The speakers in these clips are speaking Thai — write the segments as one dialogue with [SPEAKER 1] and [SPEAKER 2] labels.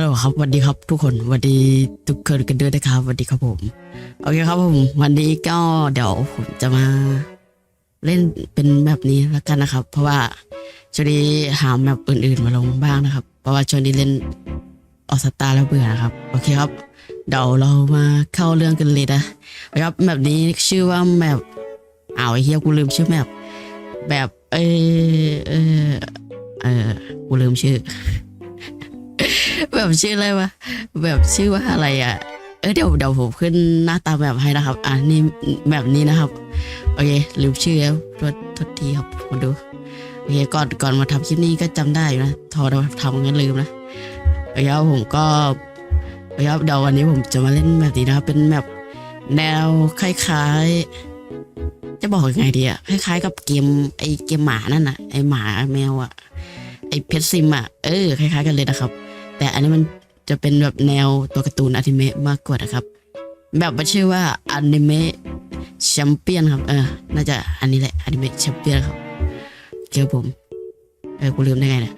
[SPEAKER 1] ฮัลโหลครับสวัสดีครับทุกคนสวัสดีทุกคนกันด้วยนะครับสวัสดีครับผมโอเคครับผมวันนี้ก็เดี๋ยวผมจะมาเล่นเป็นแบบนี้แล้วกันนะครับ เพราะว่าช่วงนี้หาแบบอื่น ๆ มาลงบ้างนะครับ เพราะว่าช่วงนี้เล่นออสตาแล้วเบื่อนะครับโอเคครับเดี๋ยวเรามาเข้าเรื่องกันเลยนะครับแบบนี้ชื่อว่าแมปอ้าวไอ้เฮียกูลืมชื่อแมปแบบเออเออเออกูลืมชื่อ แบบชื่ออะไรวะแบบชื่อว่าอะไรอะเออเดี๋ยวเดี๋ยวผมขึ้นหน้าตาแบบให้นะครับ อ่านี่แบบนี้นะครับ โอเคลืมชื่อแล้วทษทษทีครับมาดูโอเคก่อนก่อนมาทำคลิปนี้ก็จำได้อยู่นะทอเราทำงั้นลืมนะโอเคครับผมก็โอเคครับเดี๋ยววันนี้ผมจะมาเล่นแบบนี้นะครับ เป็นแบบแนวคล้ายๆ จะบอกยังไงดีอะคล้ายๆ กับเกมไอเกมหมานั่นน่ะไอหมาแมวอะไอเพชรซิมอะเออคล้ายๆกันเลยนะครับ แต่อันนี้มันจะเป็นแบบแนวตัวการ์ตูนอนิเมะมากกว่านะครับ แบบมันชื่อว่าอนิเมะแชมเปี้ยนครับเออน่าจะอันนี้แหละอนิเมะแชมเปี้ยนครับเกี่ยวผมเออกูลืมได้ไงเนี่ย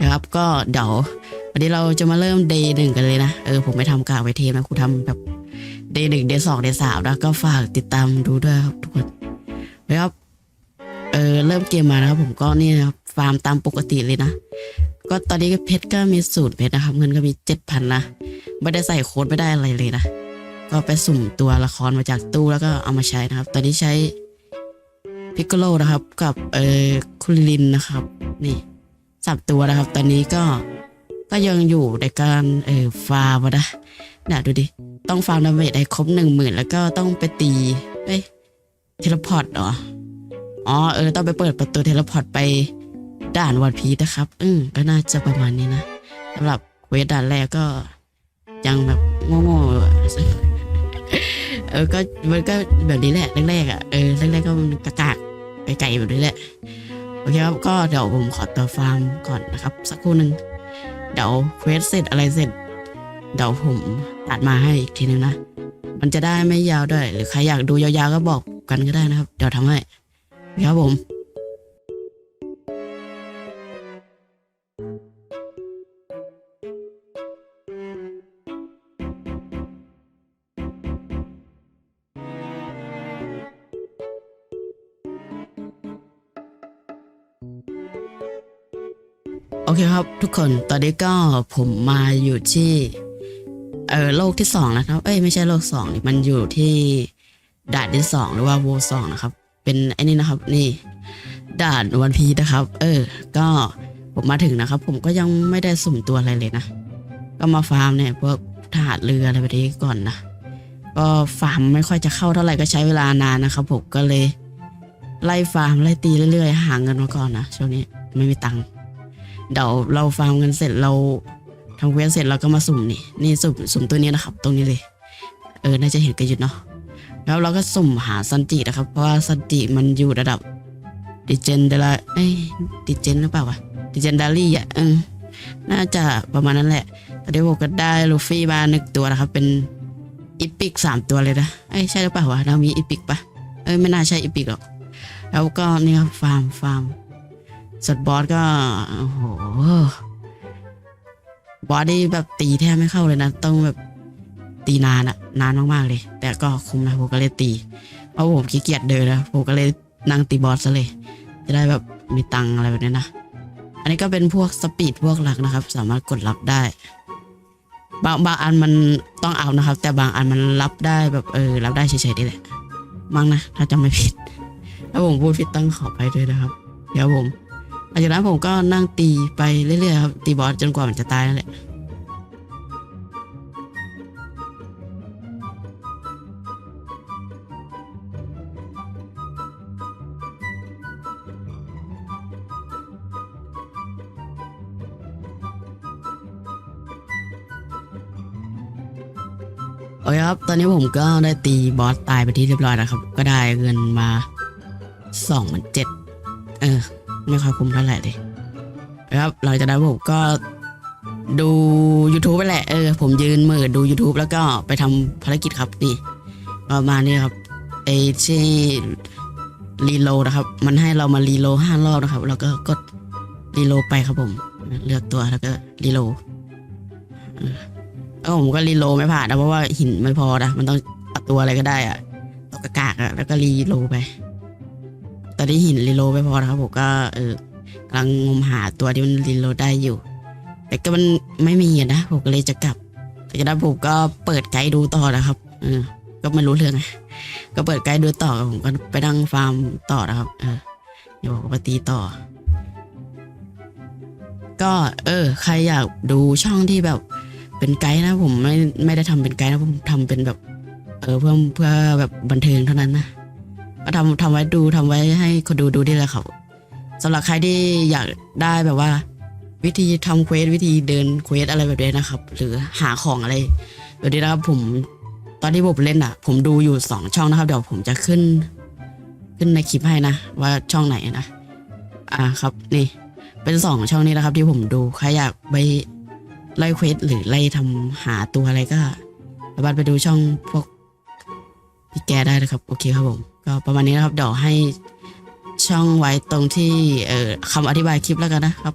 [SPEAKER 1] นะครับก็เดี๋ยววันนี้เราจะมาเริ่มเดย์หนึ่งกันเลยนะ เออผมไม่ทำกากไวเทมนะกูทำแบบเดย์หนึ่งเดย์สองเดย์สามนะก็ฝากติดตามดูด้วยครับทุกคนนะครับเออเริ่มเกมมานะครับผมก็นี่นะครับฟาร์มตามปกติเลยนะ ก็ตอนนี้เพชรก็มีสูตรเพชรนะครับเงินก็มีเจ็ดพันนะไม่ได้ใส่โค้ดไม่ได้อะไรเลยนะ ก็ไปสุ่มตัวละครมาจากตู้แล้วก็เอามาใช้นะครับ ตอนนี้ใช้พิกโกโลนะครับกับเอ่อคุลินนะครับ นี่สับตัวนะครับ ตอนนี้ก็ก็ยังอยู่ในการเอ่อฟาร์มนะน่ะดูดิ ต้องฟาร์มดาเมจให้ครบหนึ่งหมื่นแล้วก็ต้องไปตีเอ้ยเทเลพอร์ตเหรออ๋อเออต้องไปเปิดประตูเทเลพอร์ตไป ด่านวันพีนะครับ อืมก็น่าจะประมาณนี้นะสำหรับเวสด่านแรกก็ยังแบบโง่ๆเออก็มันก็แบบนี้แหละแรกๆอะเออแรกๆก็มันกากไก่ๆแบบนี้แหละโอเคครับก็เดี๋ยวผมขอตัวฟาร์มก่อนนะครับ สักครู่หนึ่งเดี๋ยวเควสเสร็จอะไรเสร็จเดี๋ยวผมตัดมาให้อีกทีนึงนะ มันจะได้ไม่ยาวด้วย หรือใครอยากดูยาวๆก็บอกกันก็ได้นะครับ เดี๋ยวทำให้โอเคครับผม โอเคครับทุกคนตอนนี้ก็ผมมาอยู่ที่เออโลกที่สองนะครับ เอ้ยไม่ใช่โลกสองมันอยู่ที่ด่านที่สองหรือว่าโวสองนะครับ เป็นไอ้นี่นะครับ นี่ ด่านวันพีนะครับ เออ ก็ผมมาถึงนะครับ ผมก็ยังไม่ได้สุ่มตัวอะไรเลยนะ ก็มาฟาร์มเนี่ยพวกทหารเรืออะไรแบบนี้ก่อนนะก็ฟาร์มไม่ค่อยจะเข้าเท่าไหร่ก็ใช้เวลานานนะครับ ผมก็เลย ไล่ฟาร์มไล่ตีเรื่อยๆหาเงินมาก่อนนะช่วงนี้ไม่มีตังค์ เดี๋ยวเราฟาร์มกันเสร็จเราทำเควสเสร็จเราก็มาสุ่มนี่นี่สุ่มสุ่มตัวนี้นะครับ ตรงนี้เลย เออน่าจะเห็นกันอยู่เนาะแล้วเราก็สุ่มหาซันจินะครับ เพราะว่าซันจิมันอยู่ระดับดิเจนเดลาเอ้ยดิเจนหรือเปล่าวะดิเจนดารี่อะเออน่าจะประมาณนั้นแหละตอนนี้ผมก็ได้ลูฟี่มาหนึ่งตัวนะครับ เป็นอีพิกสามตัวเลยนะเอ้ยใช่หรือเปล่าวะเรามีอีพิกปะเอ้ยไม่น่าใช่อีพิกหรอก แล้วก็นี่ครับฟาร์มฟาร์ม สดบอสก็โอ้โหบอสนี่แบบตีแทบไม่เข้าเลยนะ ต้องแบบตีนานอะนานมากๆเลย แต่ก็คุ้มนะผมก็เลยตี เพราะผมขี้เกียจเดินนะผมก็เลยนั่งตีบอสซะเลย จะได้แบบมีตังอะไรแบบนี้นะ อันนี้ก็เป็นพวกสปีดพวกหลักนะครับ สามารถกดรับได้ บางบางอันมันต้องเอานะครับ แต่บางอันมันรับได้แบบเออ รับได้เฉยๆนี่แหละมั้งนะถ้าจำไม่ผิด ถ้าผมพูดผิดต้องขอไปด้วยนะครับ เดี๋ยวผม หลังจากนั้นผมก็นั่งตีไปเรื่อยๆครับตีบอสจนกว่ามันจะตายนั่นแหละโอเคครับ ตอนนี้ผมก็ได้ตีบอสตายไปที่เรียบร้อยแล้วครับ ก็ได้เงินมาสองหมื่นเจ็ดเออ ไม่ค่อยคุ้มเท่าไหร่เลยนะครับหลังจากนั้นผมก็ดู YouTube ไปแหละเออผมยืนมือดู YouTube แล้วก็ไปทำภารกิจครับนี่ประมาณนี้ครับไอที่รีโลนะครับ มันให้เรามารีโลห้ารอบนะครับแล้วก็กดรีโลไปครับผม เลือกตัวแล้วก็รีโลดแล้วผมก็รีโลไม่ผ่านนะเพราะว่าหินไม่พอนะมันต้องเอาตัวอะไรก็ได้อะตกกระกากอะแล้วก็รีโลไป อนนี้หินรีโลไม่พอนะครับผมก็เออกำลังงมหาตัวที่มันรีโลได้อยู่ แต่ก็มันไม่มีนะผมก็เลยจะกลับแต่จากนั้นผมก็เปิดไกด์ดูต่อนะครับเออก็ไม่รู้เรื่องก็เปิดไกด์ดูต่อผมก็ไปนั่งฟาร์มต่อนะครับ เออเดี๋ยวผมก็ไปตีต่อ ก็เออ ใครอยากดูช่องที่แบบเป็นไกด์นะผมไม่ไม่ได้ทำเป็นไกด์นะผมทำเป็นแบบ เออเพื่อเพื่อแบบบันเทิงเท่านั้นนะ ก็ทำทำไว้ดูทำไว้ให้คนดูดูได้เลยครับสำหรับใครที่อยากได้แบบว่า วิธีทำเควสวิธีเดินเควสอะไรแบบนี้นะครับ หรือหาของอะไรแบบนี้นะครับผมตอนที่ผมเล่นอะ ผมดูอยู่สองช่องนะครับ เดี๋ยวผมจะขึ้น ขึ้นในคลิปให้นะว่าช่องไหนนะอ่าครับนี่ เป็นสองช่องนี้นะครับ ที่ผมดูใครอยากไปไล่เควสหรือไล่ทำหาตัวอะไรก็สามารถไปดูช่องพวกพี่แกได้นะครับ โอเคครับผม ก็ประมาณนี้นะครับเดี๋ยวให้ช่องไว้ตรงที่เอ่อคำอธิบายคลิปแล้วกันนะครับ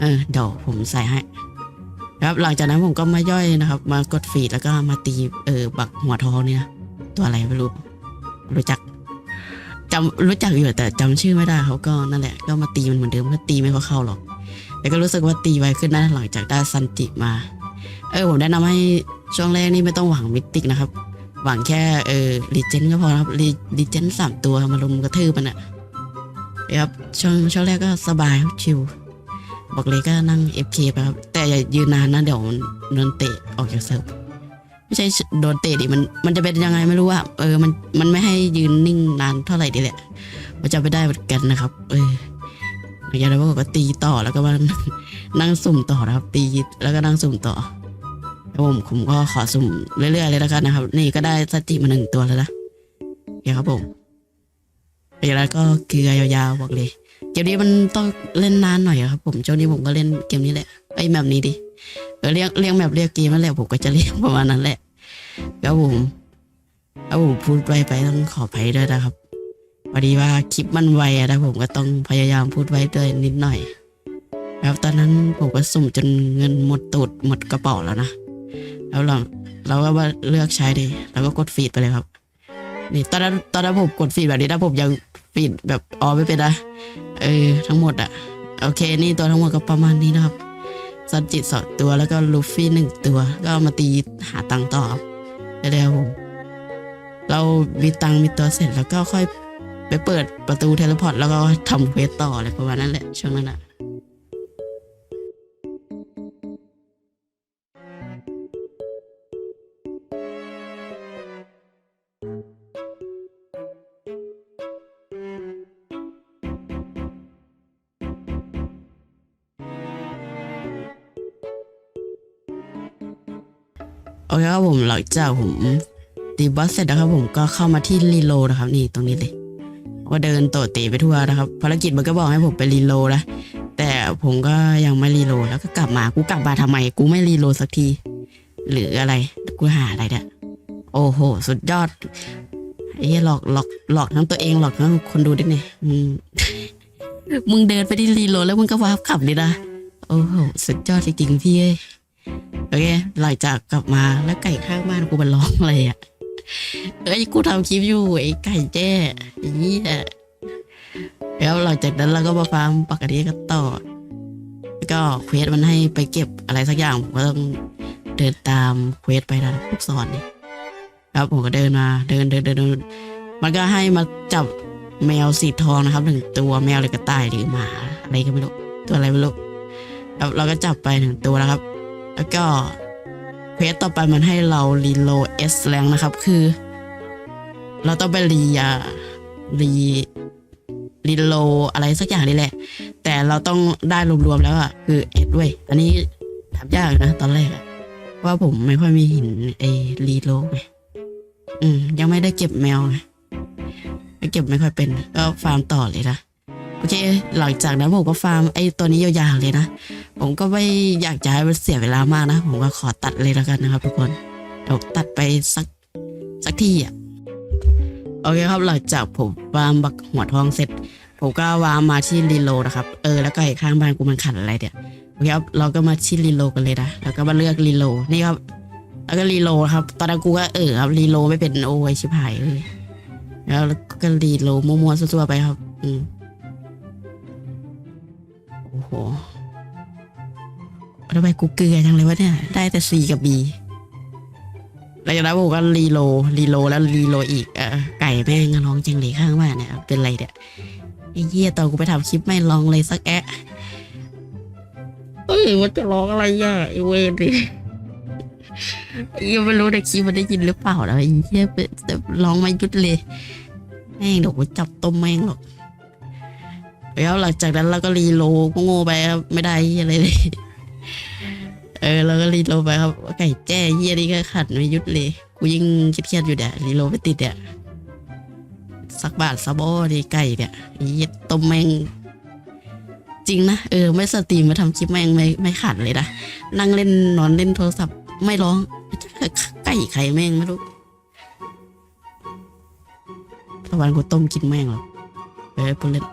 [SPEAKER 1] เออเดี๋ยวผมใส่ให้ครับหลังจากนั้นผมก็มาย่อยนะครับ มากดฟีดแล้วก็มาตีเออบักหัวทองเนี่ยนะตัวอะไรไม่รู้ รู้จักจำรู้จักอยู่แต่จำชื่อไม่ได้เขาก็นั่นแหละ ก็มาตีมันเหมือนเดิมก็ตีไม่เข้าเข้าหรอกแต่ก็รู้สึกว่าตีไวขึ้นนะหลังจากได้ซันจิมา เออผมแนะนำให้ช่วงแรกนี่ไม่ต้องหวังมิติกนะครับ หวังแค่เออรีเจนก็พอครับรีเจนสามตัวมาลุมกระทืบมันอะครับช่วงช่วงแรกก็สบายครับชิลบอกเลยก็นั่ง FK ไปครับ แต่อย่ายืนนานนะเดี๋ยวโดนเตะออกจากเซิร์ฟไม่ใช่โดนเตะดิมันมันจะเป็นยังไงไม่รู้ว่าเออมันมันไม่ให้ยืนนิ่งนานเท่าไหร่ดีแหละมันจะไม่ได้เหมือนกันนะครับ เอออย่างนั้นก็ตีต่อแล้วก็มานั่งสุ่มต่อนะครับ ตีแล้วก็นั่งสุ่มต่อ แล้วผมผมก็ขอสุ่มเรื่อยๆเลยแล้วกันนะครับ นี่ก็ได้สติมาหนึ่งตัวแล้วนะโอเคครับผมอย่างนั้นก็เกลือยาวๆบอกเลย เกมนี้มันต้องเล่นนานหน่อยครับ ผมช่วงนี้ผมก็เล่นเกมนี้แหละไอ้แบบนี้ดิเออเรียกเรียกแบบเรียกเกมนั่นแหละผมก็จะเรียกประมาณนั้นแหละแล้วผมแล้วผมพูดไปไปต้องขออภัยด้วยนะครับพอดีว่าคลิปมันไวอะนะผมก็ต้องพยายามพูดไว้ด้วยนิดหน่อย แล้วตอนนั้นผมก็สุ่มจนเงินหมดตูดหมดกระเป๋าแล้วนะ แล้วเราเราก็ว่าเลือกใช้ดิแล้วก็กดฟีดไปเลยครับ นี่ตอนนั้นตอนนั้นผมกดฟีดแบบนี้นะผมยังฟีดแบบออไม่เป็นนะเออทั้งหมดอะโอเค นี่ตัวทั้งหมดก็ประมาณนี้นะครับซันจิตสองตัวแล้วก็ลูฟี่หนึ่งตัว ก็มาตีหาตังต่อครับเร็วผมเรามีตังมีตัวเสร็จแล้วก็ค่อยไปเปิดประตูเทเลพอร์ตแล้วก็ทำเควสต่ออะไรประมาณนั้นแหละช่วงนั้นอะ อเคครับผมหลังจากผมตีบอสเสร็จนะครับ ผมก็เข้ามาที่รีโลนะครับ นี่ตรงนี้เลยก็เดินโตเตะไปทั่วนะครับภารกิจมันก็บอกให้ผมไปรีโลนะแต่ผมก็ยังไม่รีโลแล้วก็กลับมากูกลับมาทำไม กูไม่รีโลสักที หรืออะไรกูหาอะไรเนี่ยโอ้โห สุดยอดไอ้หลอกหลอกหลอกทั้งตัวเองหลอกทั้งคนดูด้วยเนี่ยมึงมึงเดินไปที่รีโลแล้วมึงก็วาร์ปกลับเลยนะโอ้โหสุดยอดจริงๆพี่เอ้ โอเคหลังจากกลับมาแล้วไก่ข้างบ้านกูมันร้องอะไรอะเอ้ยกูทำคลิปอยู่ไอ้ไก่แจ้อย่างนี้แหละแล้วหลังจากนั้นเราก็มาฟาร์มปกติก็ต่อแล้วก็เควสมันให้ไปเก็บอะไรสักอย่างผมก็ต้องเดินตามเควสไปนะลูกศรนี่ครับผมก็เดินมาเดินเดินเดินเดินมันก็ให้มาจับแมวสีทองนะครับหนึ่งตัวแมวหรือกระต่ายหรือหมาอะไรก็ไม่รู้ตัวอะไรไม่รู้ครับเราก็จับไปหนึ่งตัวแล้วครับ แล้วก็เควสต่อไปมันให้เรารีโลเอสแรงนะครับ คือ เราต้องไปรีอะรีรีโลอะไรสักอย่างนี่แหละ แต่เราต้องได้รวมๆแล้วอะคือเอสเว้ยอันนี้ทำยากนะตอนแรกอะว่าผมไม่ค่อยมีหินไอรีโลไงอืม ยังไม่ได้เก็บแมวไงไม่เก็บไม่ค่อยเป็น ก็ฟาร์มต่อเลยนะ โอเค หลังจากนั้นผมก็ฟาร์มไอตัวนี้ยาวๆเลยนะ ผมก็ไม่อยากจะให้มันเสียเวลามากนะ ผมก็ขอตัดเลยแล้วกันนะครับ ทุกคนเดี๋ยวตัดไปสักสักที่อะโอเคครับหลังจากผมวางบักหัวทองเสร็จ ผมก็วางมาที่รีโลนะครับ เออแล้วก็ไอ้ข้างบ้านกูมันขัดอะไรเดี๋ยวโอเคครับเราก็มาที่รีโลกันเลยนะแล้วก็มาเลือกรีโลนี่ครับ แล้วก็รีโลครับ ตอนนั้นกูก็เออครับรีโลไม่เป็นโอ้ยชิบหายเลยแล้วก็รีโลมัวๆซั่วๆไปครับ อืมโอ้โห ทำไมกูเกลือจังเลยวะเนี่ย ได้แต่ C กับ B แล้วจากนั้นผมก็รีโลรีโลแล้วรีโลอีกเออไก่แม่งร้องจังเลยข้างบ้านเนี่ยเป็นไรเนี่ยไอ้เหี้ยตอนกูไปทำคลิปไม่ร้องเลยสักแอะเอ้ยมันจะร้องอะไรอะไอ้เวรดิยังไม่รู้ในคลิปมันได้ยินหรือเปล่านะไอ้เหี้ยเป็นแต่ร้องไม่หยุดเลยแม่งเดี๋ยวกูจับต้มแม่งหรอกแล้วหลังจากนั้นเราก็รีโหลดโง่ไปไม่ได้อะไรเลย เออเราก็รีโลไปครับไก่แจ้เหี้ยนี่ก็ขัดไม่หยุดเลย กูยิ่งเครียดๆอยู่เดี๋ยรีโลไปติดเนี่ยสักบาทซะบอดีไก่เนี่ยไอ้เหี้ยต้มแมงจริงนะเออไม่สตรีมมาทำคลิปแมงไม่ไม่ขัดเลยนะนั่งเล่นนอนเล่นโทรศัพท์ไม่ร้องไก่ไข่แม่งไม่รู้ตะวันกูต้มกินแม่งหรอเออพูดเล่น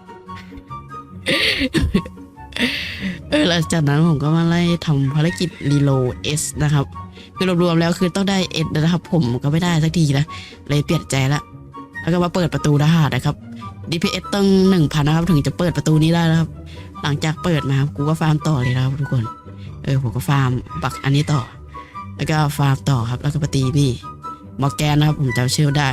[SPEAKER 1] เออหลังจากนั้นผมก็มาไล่ทำภารกิจรีโลเอสนะครับคือรวมๆแล้วคือต้องได้เอสนะครับ ผมก็ไม่ได้สักทีนะเลยเปลี่ยนใจละแล้วก็มาเปิดประตูทหารนะครับ DPS ต้องหนึ่งพันนะครับ ถึงจะเปิดประตูนี้ได้นะครับ หลังจากเปิดมาครับกูก็ฟาร์มต่อเลยนะครับทุกคน เออผมก็ฟาร์มบักอันนี้ต่อ แล้วก็ฟาร์มต่อครับ แล้วก็มาตีนี่มอแกนนะครับ ผมจำชื่อได้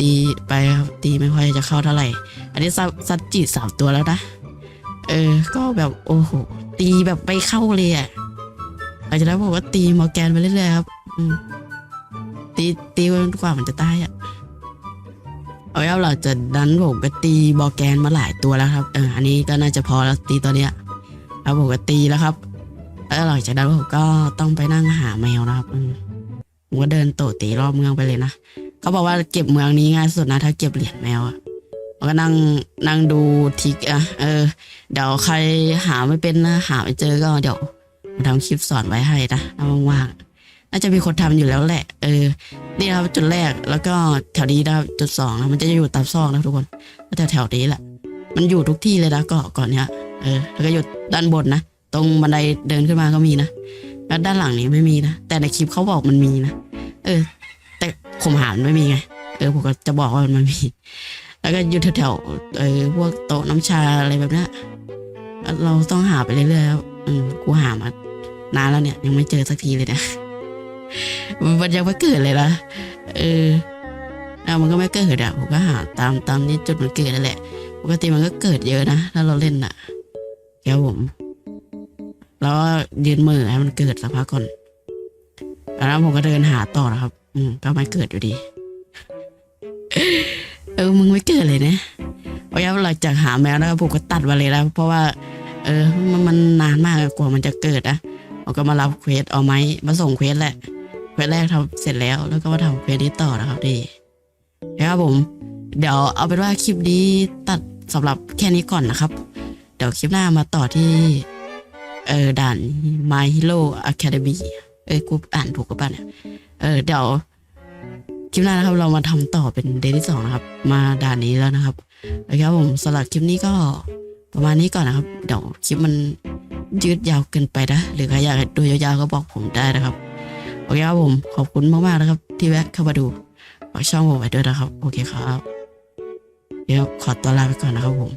[SPEAKER 1] ตีไปครับตีไม่ค่อยจะเข้าเท่าไหร่ อันนี้ซับซัดจีสามตัวแล้วนะ เออ ก็แบบโอ้โหตีแบบไปเข้าเลยอะหลังจากนั้นผมก็ตีมอแกนไปเรื่อยๆครับตีตีนกว่ามันจะตายอะเอาแล้วเราจะดันผมก็ตีมอแกนมาหลายตัวแล้วครับเอออันนี้ก็น่าจะพอแล้วตีตัวเนี้ยแล้วผมก็ตีแล้วครับแล้วหลังจากนั้นผมก็ต้องไปนั่งหาแมวนะครับอืมผมก็เดินโตตีรอบเมืองไปเลยนะเขาบอกว่าเก็บเมืองนี้ง่ายสุดนะถ้าเก็บเหรียญแมวอะ ก็นั่งนั่งดูทิกอะเออ เดี๋ยวใครหาไม่เป็นนะหาไม่เจอก็เดี๋ยวทำคลิปสอนไว้ให้นะถ้าว่างๆน่าจะมีคนทำอยู่แล้วแหละ เออ นี่ครับจุดแรกแล้วก็แถวนี้นะจุดสองนะมันจะอยู่ตามซอกนะทุกคนก็แถวแถวนี้แหละ มันอยู่ทุกที่เลยนะเกาะเก่อนเนี้ยเออแล้วก็อยู่ด้านบนนะตรงบันไดเดินขึ้นมาก็มีนะแล้วด้านหลังนี้ไม่มีนะแต่ในคลิปเขาบอกมันมีนะเออ แต่ผมหามไม่มีไงเออผมก็จะบอกว่ามันมี แล้วก็อยู่แถวๆเออพวกโต๊ะน้ำชาอะไรแบบนี้เราต้องหาไปเรื่อยๆครับอืมกูหามานานแล้วเนี่ย ยังไม่เจอสักทีเลยนะมันยังไม่เกิดเลยนะเอออะมันก็ไม่เกิดอะผมก็หาตามตามนี้จุดมันเกิดนั่นแหละปกติมันก็เกิดเยอะนะถ้าเราเล่นอะแกผมแล้วยืนมือให้มันเกิดสักพักก่อนแล้วผมก็เดินหาต่อนะครับ อืมก็ไม่เกิดอยู่ดี เออมึงไม่เกิดเลยนะเพราะว่าหลังจากหาแมวแล้วผมก็ตัดมาเลยแล้ว เพราะว่า เออมันมันนานมากกว่ามันจะเกิดนะผมก็มารับเควสเอาไหมมาส่งเควสแหละเควสแรกทำเสร็จแล้ว แล้วก็มาทำเควสนี้ต่อนะครับดีนะครับผม เดี๋ยวเอาเป็นว่าคลิปนี้ตัดสำหรับแค่นี้ก่อนนะครับ เดี๋ยวคลิปหน้ามาต่อที่เออด่าน My Hero Academy เอ้ยกูอ่านถูกกับป่ะเนี่ยเออเดี๋ยว คลิปหน้านะครับเรามาทำต่อเป็นเดย์ที่สองนะครับ มาด่านนี้แล้วนะครับโอเคครับผมสำหรับคลิปนี้ก็ประมาณนี้ก่อนนะครับ เดี๋ยวคลิปมันยืดยาวเกินไปนะ หรือใครอยากดูยาวๆก็บอกผมได้นะครับโอเคครับผมขอบคุณมากๆนะครับ ที่แวะเข้ามาดูฝากช่องผมไว้ด้วยนะครับ โอเคครับ เดี๋ยวขอตัวลาไปก่อนนะครับผม